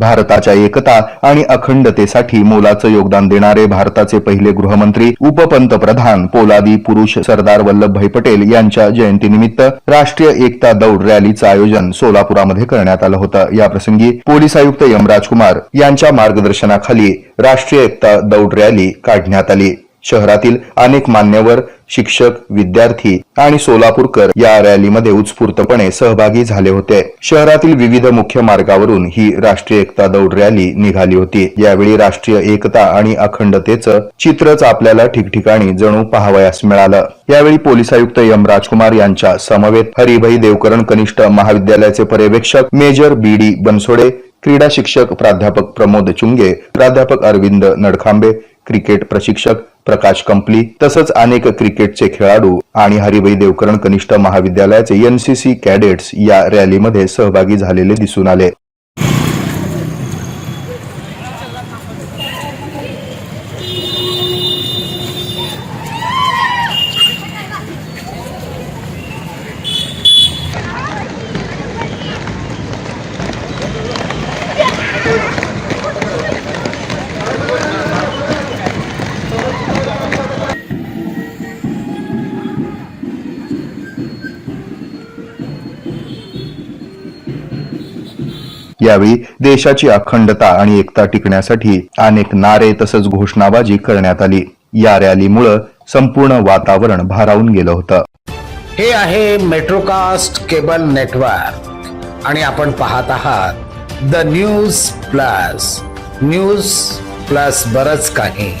भारताच्या एकता आणि अखंडतेसाठी मोलाचं योगदान देणारे भारताचे पहिले गृहमंत्री उपपंतप्रधान पोलादी पुरुष सरदार वल्लभभाई पटेल यांच्या जयंतीनिमित्त राष्ट्रीय एकता दौड रॅलीचं आयोजन सोलापुरामध्ये करण्यात आलं होतं. याप्रसंगी पोलीस आयुक्त यमराज कुमार यांच्या मार्गदर्शनाखाली राष्ट्रीय एकता दौड रॅली काढण्यात आली. शहरातील अनेक मान्यवर शिक्षक विद्यार्थी आणि सोलापूरकर या रॅलीमध्ये उत्स्फूर्तपणे सहभागी झाले होते. शहरातील विविध मुख्य मार्गावरून ही राष्ट्रीय एकता दौड रॅली निघाली होती. यावेळी राष्ट्रीय एकता आणि अखंडतेचं चित्रच आपल्याला ठिकठिकाणी जणू पाहावयास मिळालं. यावेळी पोलीस आयुक्त एम राजकुमार यांच्या समवेत हरिभाई देवकरण कनिष्ठ महाविद्यालयाचे पर्यवेक्षक मेजर बी डी बनसोडे क्रीडा शिक्षक प्राध्यापक प्रमोद चुंगे प्राध्यापक अरविंद नडखांबे क्रिकेट प्रशिक्षक प्रकाश कंपली तसंच अनेक क्रिकेटचे खेळाडू आणि हरिभाई देवकरण कनिष्ठ महाविद्यालयाचे एनसीसी कॅडेट्स या रॅलीमध्ये सहभागी झालेले दिसून आले. यावेळी देशाची अखंडता आणि एकता टिकण्यासाठी अनेक नारे तसंच घोषणाबाजी करण्यात आली. या रॅलीमुळं संपूर्ण वातावरण भारावून गेलं होतं. हे आहे मेट्रोकास्ट केबल नेटवर्क. आणि आपण पाहत आहात the news plus. News plus बरच काही.